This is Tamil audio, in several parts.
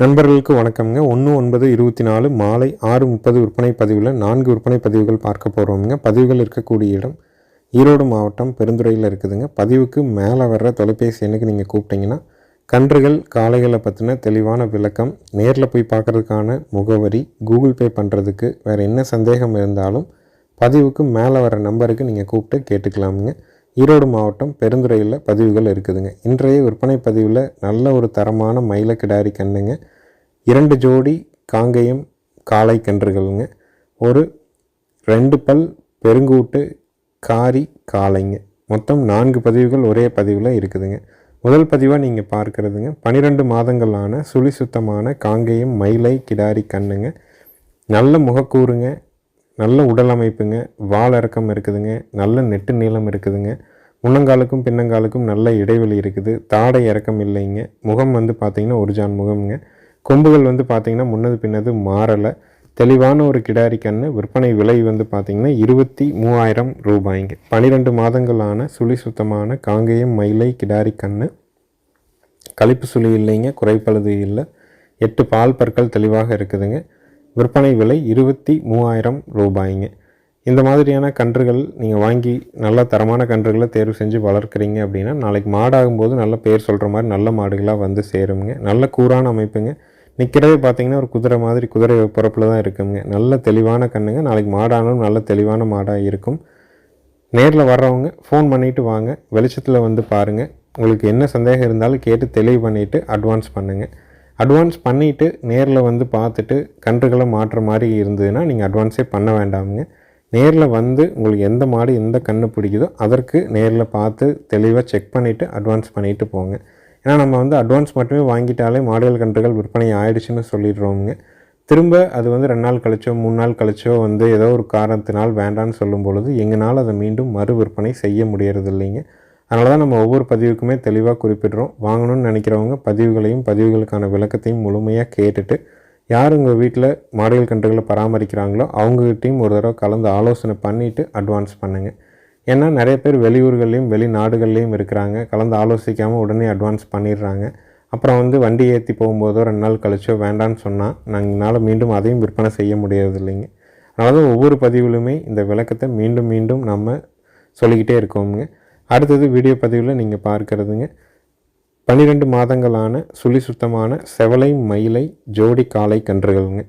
நண்பர்களுக்கு வணக்கம்ங்க. ஒன்று ஒன்பது இருபத்தி நாலு மாலை ஆறு முப்பது விற்பனை பதிவில் நான்கு விற்பனை பதிவுகள் பார்க்க போகிறோம்ங்க பதிவுகள் இருக்கக்கூடிய இடம் ஈரோடு மாவட்டம் பெருந்துறையில் இருக்குதுங்க. பதிவுக்கு மேலே வர்ற தொலைபேசி எண்ணுக்கு நீங்கள் கூப்பிட்டீங்கன்னா கன்றுகள் காளைகளை பற்றின தெளிவான விளக்கம் நேரில் போய் பார்க்குறதுக்கான முகவரி கூகுள் பே பண்ணுறதுக்கு வேறு என்ன சந்தேகம் இருந்தாலும் பதிவுக்கு மேலே வர நம்பருக்கு நீங்கள் கூப்பிட்டு கேட்டுக்கலாமுங்க. ஈரோடு மாவட்டம் பெருந்துறையில் பதிவுகள் இருக்குதுங்க. இன்றைய விற்பனை பதிவில் நல்ல ஒரு தரமான மயில கிடாரி கண்ணுங்க இரண்டு ஜோடி காங்கேயம் காளை கன்றுகளுங்க. ஒரு ரெண்டு பல் பெருங்கூட்டு காரி காளைங்க. மொத்தம் நான்கு பதிவுகள் ஒரே பதிவில் இருக்குதுங்க. முதல் பதிவாக நீங்கள் பார்க்குறதுங்க. பன்னிரெண்டு மாதங்களான சுழி சுத்தமான காங்கேயம் மயிலை கிடாரி கண்ணுங்க நல்ல முகக்கூறுங்க. நல்ல உடல் அமைப்புங்க வால் இறக்கம் இருக்குதுங்க நல்ல நெட்டு நீளம் இருக்குதுங்க. முன்னங்காலுக்கும் பின்னங்காலுக்கும் நல்ல இடைவெளி இருக்குது. தாடை இறக்கம் இல்லைங்க. முகம் வந்து பார்த்திங்கன்னா ஒரு ஜான் முகம்ங்க. கொம்புகள் வந்து பார்த்திங்கன்னா முன்னது பின்னது மாறலை. தெளிவான ஒரு கிடாரி கன்று விற்பனை விலை வந்து பார்த்திங்கன்னா இருபத்தி மூவாயிரம் ரூபாய்ங்க. பன்னிரெண்டு மாதங்களான சுழி சுத்தமான காங்கேயம் மயிலை கிடாரி கன்று கழிப்பு சுழி இல்லைங்க குறைப்பழுது இல்லை. எட்டு பால் பற்கள் தெளிவாக இருக்குதுங்க. விற்பனை விலை இருபத்தி மூவாயிரம் ரூபாய்ங்க. இந்த மாதிரியான கன்றுகள் நீங்கள் வாங்கி நல்ல தரமான கன்றுகளை தேர்வு செஞ்சு வளர்க்குறீங்க அப்படின்னா நாளைக்கு மாடாகும்போது நல்ல பேர் சொல்கிற மாதிரி நல்ல மாடுகளாக வந்து சேருங்க நல்ல கூரான அமைப்புங்க. நிற்கிறதே பார்த்தீங்கன்னா ஒரு குதிரை மாதிரி குதிரை பிறப்பில் தான் இருக்குங்க. நல்ல தெளிவான கண்ணுங்க. நாளைக்கு மாடானாலும் நல்ல தெளிவான மாடாக இருக்கும். நேரில் வர்றவங்க ஃபோன் பண்ணிவிட்டு வாங்க. வெளிச்சத்தில் வந்து பாருங்கள் உங்களுக்கு என்ன சந்தேகம் இருந்தாலும் கேட்டு தெளிவு பண்ணிவிட்டு அட்வான்ஸ் பண்ணுங்கள் அட்வான்ஸ் பண்ணிவிட்டு நேரில் வந்து பார்த்துட்டு கன்றுகளை மாற்றுற மாதிரி இருந்ததுன்னா நீங்கள் அட்வான்ஸே பண்ண வேண்டாமுங்க. நேரில் வந்து உங்களுக்கு எந்த மாடு எந்த கன்று பிடிக்குதோ அதற்கு நேரில் பார்த்து தெளிவாக செக் பண்ணிவிட்டு அட்வான்ஸ் பண்ணிவிட்டு போங்க. ஏன்னா நம்ம வந்து அட்வான்ஸ் மட்டுமே வாங்கிட்டாலே மாடுகள் கன்றுகள் விற்பனை ஆயிடுச்சுன்னு சொல்லிடுறோமுங்க. திரும்ப அது வந்து ரெண்டு நாள் கழிச்சோ மூணு நாள் கழிச்சோ வந்து ஏதோ ஒரு காரணத்தினால் வேண்டான்னு சொல்லும் பொழுது எங்களால் அதை மீண்டும் மறு விற்பனை செய்ய முடியறது இல்லைங்க அதனால தான் நம்ம ஒவ்வொரு பதிவுக்குமே தெளிவாக குறிப்பிடுறோம். வாங்கணும்னு நினைக்கிறவங்க பதிவுகளையும் பதிவுகளுக்கான விளக்கத்தையும் முழுமையாக கேட்டுட்டு யார் உங்கள் வீட்டில் மாடுகள் கன்றுகளை பராமரிக்கிறாங்களோ அவங்ககிட்டையும் ஒரு தடவை கலந்து ஆலோசனை பண்ணிவிட்டு அட்வான்ஸ் பண்ணுங்கள் ஏன்னா நிறைய பேர் வெளியூர்கள்லேயும் வெளிநாடுகள்லேயும் இருக்கிறாங்க. கலந்து ஆலோசிக்காமல் உடனே அட்வான்ஸ் பண்ணிடுறாங்க. அப்புறம் வந்து வண்டி ஏற்றி போகும்போதோ ரெண்டு நாள் கழிச்சோ வேண்டான்னு சொன்னால் நாங்கள் என்னால் மீண்டும் அதையும் விற்பனை செய்ய முடியறது இல்லைங்க. அதனால தான் ஒவ்வொரு பதிவிலுமே இந்த விளக்கத்தை மீண்டும் மீண்டும் நம்ம சொல்லிக்கிட்டே இருக்கோமுங்க. அடுத்தது வீடியோ பதிவில் நீங்கள் பார்க்குறதுங்க. பன்னிரெண்டு மாதங்களான சுழி சுத்தமான செவலை மயிலை ஜோடி காலை கன்றுகள்ங்க.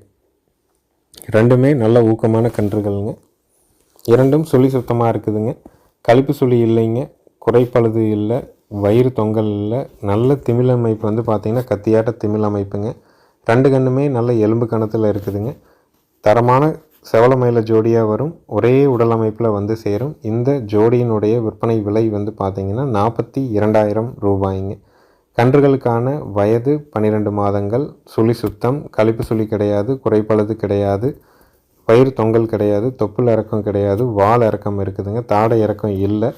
ரெண்டுமே நல்ல ஊக்கமான கன்றுகள்ங்க. இரண்டும் சுழி சுத்தமாக இருக்குதுங்க. கழிப்பு சுழி இல்லைங்க. குறைப்பழுது இல்லை. வயிறு தொங்கல் இல்லை. நல்ல திமிழ் அமைப்பு வந்து பார்த்திங்கன்னா கத்தியாட்ட திமிழ் அமைப்புங்க. ரெண்டு கண்ணுமே நல்ல எலும்பு கணத்தில் இருக்குதுங்க. தரமான செவல ஜோடியாக வரும். ஒரே உடல் அமைப்பில் வந்து சேரும். இந்த ஜோடியினுடைய விற்பனை விலை வந்து பார்த்திங்கன்னா நாற்பத்தி இரண்டாயிரம் ரூபாய்ங்க. கன்றுகளுக்கான வயது பன்னிரெண்டு மாதங்கள். சுழி சுத்தம் கழிப்பு சுழி கிடையாது குறைப்பழுது கிடையாது வயிறு தொங்கல் கிடையாது தொப்புள் இறக்கம் கிடையாது வால் இறக்கம் இருக்குதுங்க. தாடை இறக்கம் இல்லை.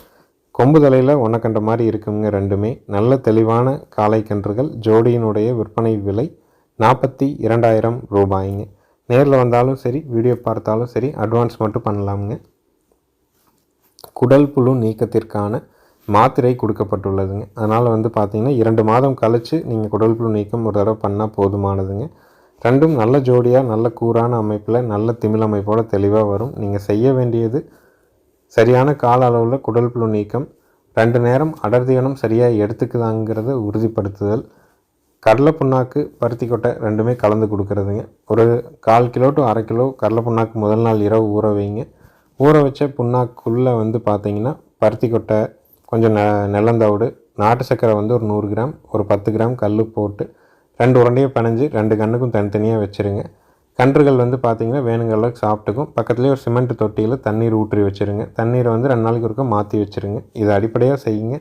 கொம்பு தலையில் ஒன்றக்கண்ட மாதிரி இருக்குங்க ரெண்டுமே. நல்ல தெளிவான காளை கன்றுகள். ஜோடியினுடைய விற்பனை விலை நாற்பத்தி இரண்டாயிரம் ரூபாய்ங்க. நேரில் வந்தாலும் சரி வீடியோ பார்த்தாலும் சரி அட்வான்ஸ் மட்டும் பண்ணலாமுங்க. குடல் புழு நீக்கத்திற்கான மாத்திரை கொடுக்கப்பட்டுள்ளதுங்க. அதனால் வந்து பார்த்திங்கன்னா இரண்டு மாதம் கழித்து நீங்கள் குடல் புழு நீக்கம் ஒரு தடவை பண்ணால் போதுமானதுங்க. ரெண்டும் நல்ல ஜோடியாக நல்ல கூரான அமைப்பில் நல்ல திமிழ் அமைப்போடு தெளிவாக வரும். நீங்கள் செய்ய வேண்டியது சரியான கால அளவில் குடல் புழு நீக்கம் ரெண்டு நேரம் அடர்த்தியனம் சரியாக எடுத்துக்குதாங்கிறத உறுதிப்படுத்துதல் கடலை புண்ணாக்கு பருத்தி கொட்டை ரெண்டுமே கலந்து கொடுக்குறதுங்க. ஒரு கால் கிலோ டு அரை கிலோ கடலை புண்ணாக்கு முதல் நாள் இரவு ஊற வைங்க. ஊற வச்ச புண்ணாக்குள்ளே வந்து பார்த்தீங்கன்னா பருத்தி கொட்டை கொஞ்சம் நெ நெல்லந்தவுடு நாட்டு சர்க்கரை வந்து ஒரு நூறு கிராம் ஒரு பத்து கிராம் கல் போட்டு ரெண்டு உரண்டையும் பிணைஞ்சு ரெண்டு கண்ணுக்கும் தனித்தனியாக வச்சுருங்க. கன்றுகள் வந்து பார்த்திங்கன்னா வேணுங்கிற அளவுக்கு சாப்பிட்டுக்கும். பக்கத்துலேயே ஒரு சிமெண்ட் தொட்டியில் தண்ணீர் ஊற்றி வச்சுருங்க. தண்ணீரை வந்து ரெண்டு நாளைக்கு ஒருக்க மாற்றி வச்சுருங்க. இதை அடிப்படையாக செய்யுங்க.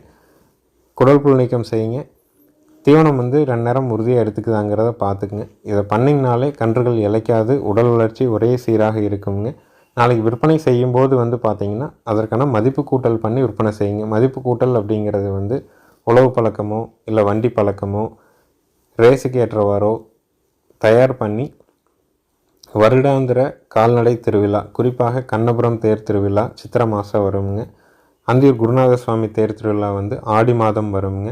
குடல் புல் நீக்கம் செய்யுங்க. தீவனம் வந்து ரெண்டு நேரம் உறுதியாக எடுத்துக்குதாங்கிறத பார்த்துக்குங்க. இதை பண்ணிங்கனாலே கன்றுகள் இழைக்காது உடல் வளர்ச்சி ஒரே சீராக இருக்குங்க. நாளைக்கு விற்பனை செய்யும்போது வந்து பார்த்திங்கன்னா அதற்கான மதிப்பு கூட்டல் பண்ணி விற்பனை செய்யுங்க. மதிப்பு கூட்டல் அப்படிங்கிறது வந்து உழவு பழக்கமோ இல்லை வண்டி பழக்கமோ ரேஸுக்கு ஏற்றவாறோ தயார் பண்ணி வருடாந்திர கால்நடை திருவிழா குறிப்பாக கண்ணபுரம் தேர் திருவிழா சித்திரை மாதம் வருங்க. அந்தியூர் குருநாத சுவாமி தேர் திருவிழா வந்து ஆடி மாதம் வருங்க.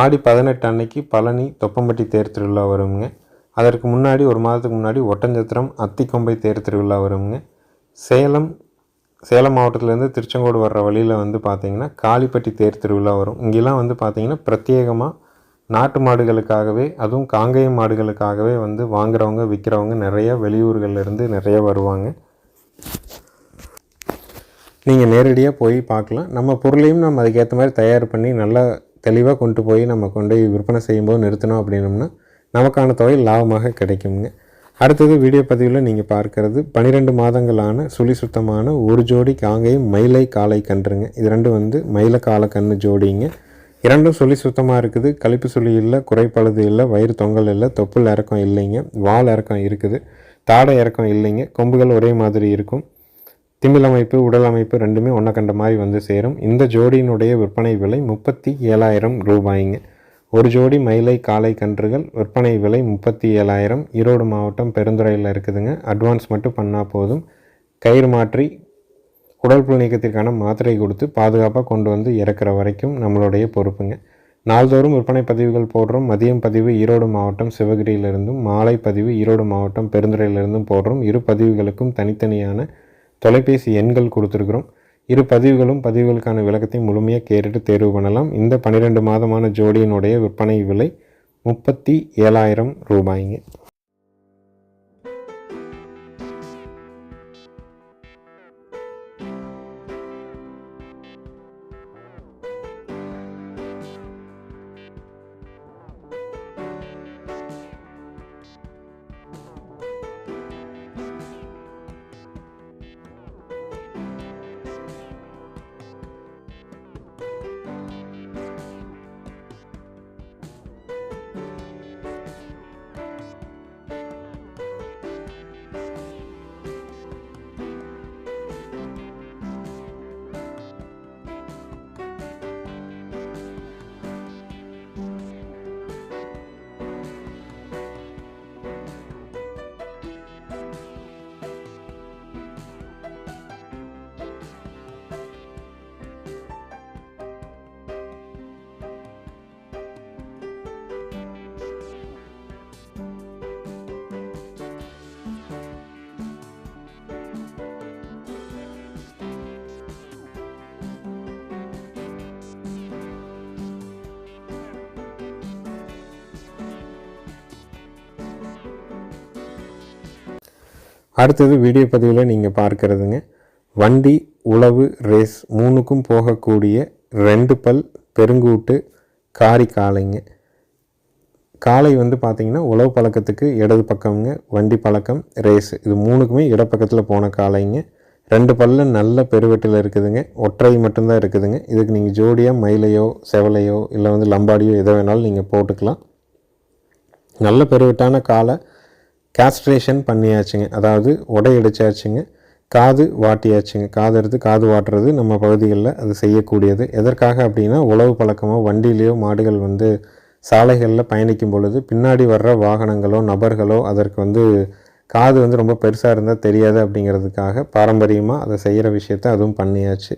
ஆடி பதினெட்டு அன்னைக்கு பழனி தொப்பம்பட்டி தேர் திருவிழா வருங்க. அதற்கு முன்னாடி ஒரு மாதத்துக்கு முன்னாடி ஒட்டஞ்சத்திரம் அத்திக்கொம்பை தேர் திருவிழா வருங்க. சேலம் சேலம் மாவட்டத்திலேருந்து திருச்செங்கோடு வர்ற வழியில் வந்து பார்த்திங்கன்னா காளிப்பட்டி தேர் திருவிழா வரும். இங்கெல்லாம் வந்து பார்த்திங்கன்னா பிரத்யேகமாக நாட்டு மாடுகளுக்காகவே அதுவும் காங்கேயம் மாடுகளுக்காகவே வந்து வாங்குறவங்க விற்கிறவங்க நிறையா வெளியூர்கள்லேருந்து நிறைய வருவாங்க. நீங்கள் நேரடியாக போய் பார்க்கலாம். நம்ம பொருளையும் நம்ம அதுக்கேற்ற மாதிரி தயார் பண்ணி நல்லா தெளிவாக கொண்டு போய் நம்ம கொண்டு போய் விற்பனை செய்யும்போது நிறுத்தினோம் அப்படின்னோம்னா நமக்கான தொகை லாபமாக கிடைக்குங்க அடுத்தது வீடியோ பதிவில் நீங்கள் பார்க்கறது பன்னிரெண்டு மாதங்களான சுழி சுத்தமான ஒரு ஜோடி காங்கையும் மயிலை காளை கன்றுங்க. இது ரெண்டும் வந்து மயில காலை கன்று ஜோடிங்க. இரண்டும் சொல்லி சுத்தமாக இருக்குது. கழிப்பு சுழி இல்லை குறைப்பழுது இல்லை வயிறு தொங்கல் இல்லை தொப்புள் இறக்கம் இல்லைங்க. வால் இறக்கம் இருக்குது. தாடை இறக்கம் இல்லைங்க. கொம்புகள் ஒரே மாதிரி இருக்கும். திமிழ் அமைப்பு உடல் அமைப்பு ரெண்டுமே ஒன்றை கண்ட மாதிரி வந்து சேரும். இந்த ஜோடியினுடைய விற்பனை விலை முப்பத்தி ஏழாயிரம் ரூபாய்ங்க. ஒரு ஜோடி மயிலை காளை கன்றுகள் விற்பனை விலை முப்பத்தி ஏழாயிரம். ஈரோடு மாவட்டம் பெருந்துறையில் இருக்குதுங்க. அட்வான்ஸ் மட்டும் பண்ணால் போதும். கயிறு மாற்றி உடல் புல் நீக்கத்திற்கான மாத்திரை கொடுத்து பாதுகாப்பாக கொண்டு வந்து இறக்குற வரைக்கும் நம்மளுடைய பொறுப்புங்க. நாள்தோறும் விற்பனை பதிவுகள் போடுறோம். மதியம் பதிவு ஈரோடு மாவட்டம் சிவகிரியிலிருந்தும் மாலை பதிவு ஈரோடு மாவட்டம் பெருந்துறையிலிருந்தும் போடுறோம். இரு பதிவுகளுக்கும் தனித்தனியான தொலைபேசி எண்கள் கொடுத்துருக்குறோம். இரு பதிவுகளும் பதிவுகளுக்கான விளக்கத்தை முழுமையாக கேட்டுட்டு தேர்வு பண்ணலாம். இந்த பன்னிரெண்டு மாதமான ஜோடியினுடைய விற்பனை விலை முப்பத்தி ஏழாயிரம் ரூபாய்ங்க. அடுத்தது வீடியோ பதிவில் நீங்கள் பார்க்குறதுங்க. வண்டி உழவு ரேஸ் மூணுக்கும் போகக்கூடிய ரெண்டு பல் பெருங்கூட்டு காரி காளைங்க. காளை வந்து பார்த்திங்கன்னா உழவு பழக்கத்துக்கு இடது பக்கம்ங்க வண்டி பழக்கம் ரேஸு இது மூணுக்குமே இடப்பக்கத்தில் போன காளைங்க. ரெண்டு பல்ல நல்ல பெருவெட்டில் இருக்குதுங்க. ஒற்றை மட்டும்தான் இருக்குதுங்க. இதுக்கு நீங்கள் ஜோடியாக மயிலையோ செவலையோ இல்லை வந்து லம்பாடியோ எதை வேணாலும் நீங்கள் போட்டுக்கலாம். நல்ல பெருவெட்டான காலை கேஸ்ட்ரேஷன் பண்ணியாச்சுங்க. அதாவது உடையடிச்சாச்சுங்க காது வாட்டியாச்சுங்க. காது எடுத்து காது வாட்டுறது நம்ம பகுதிகளில் அது செய்யக்கூடியது. எதற்காக அப்படின்னா உழவு பழக்கமோ வண்டியிலையோ மாடுகள் வந்து சாலைகளில் பயணிக்கும் பொழுது பின்னாடி வர்ற வாகனங்களோ நபர்களோ அதற்கு வந்து காது வந்து ரொம்ப பெருசாக இருந்தால் தெரியாது அப்படிங்கிறதுக்காக பாரம்பரியமாக அதை செய்கிற விஷயத்த அதுவும் பண்ணியாச்சு.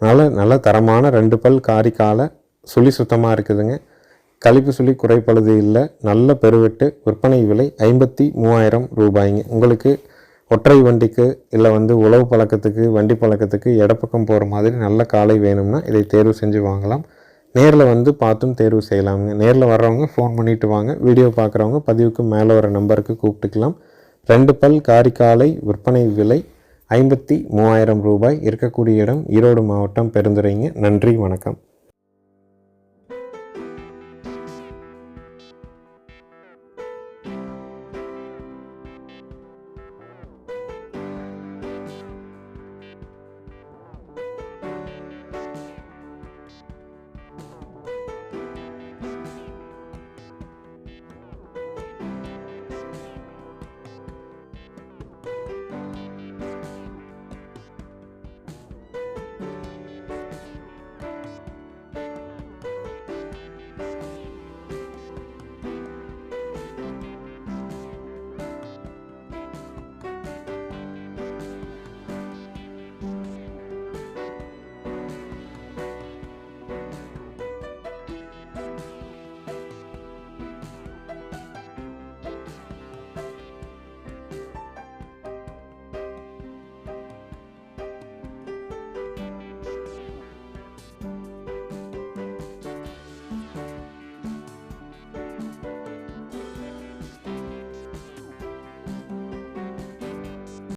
அதனால் நல்ல தரமான ரெண்டு பல் காரிக்கால சுழி சுத்தமாக இருக்குதுங்க. கழிப்பு சொல்லி குறைப்பழுது இல்லை. நல்ல பெருவெட்டு விற்பனை விலை ஐம்பத்தி மூவாயிரம் ரூபாய்ங்க. உங்களுக்கு ஒற்றை வண்டிக்கு இல்லை வந்து உழவு பழக்கத்துக்கு வண்டி பழக்கத்துக்கு இடப்பக்கம் போகிற மாதிரி நல்ல காலை வேணும்னா இதை தேர்வு செஞ்சு வாங்கலாம். நேரில் வந்து பார்த்தும் தேர்வு செய்யலாமுங்க. நேரில் வர்றவங்க ஃபோன் பண்ணிவிட்டு வாங்க. வீடியோ பார்க்குறவங்க பதிவுக்கு மேலே வர நம்பருக்கு கூப்பிட்டுக்கலாம். ரெண்டு பல் காரிக்காலை விற்பனை விலை ஐம்பத்தி மூவாயிரம் ரூபாய். இருக்கக்கூடிய இடம் ஈரோடு மாவட்டம் பெருந்துறைங்க. நன்றி வணக்கம்.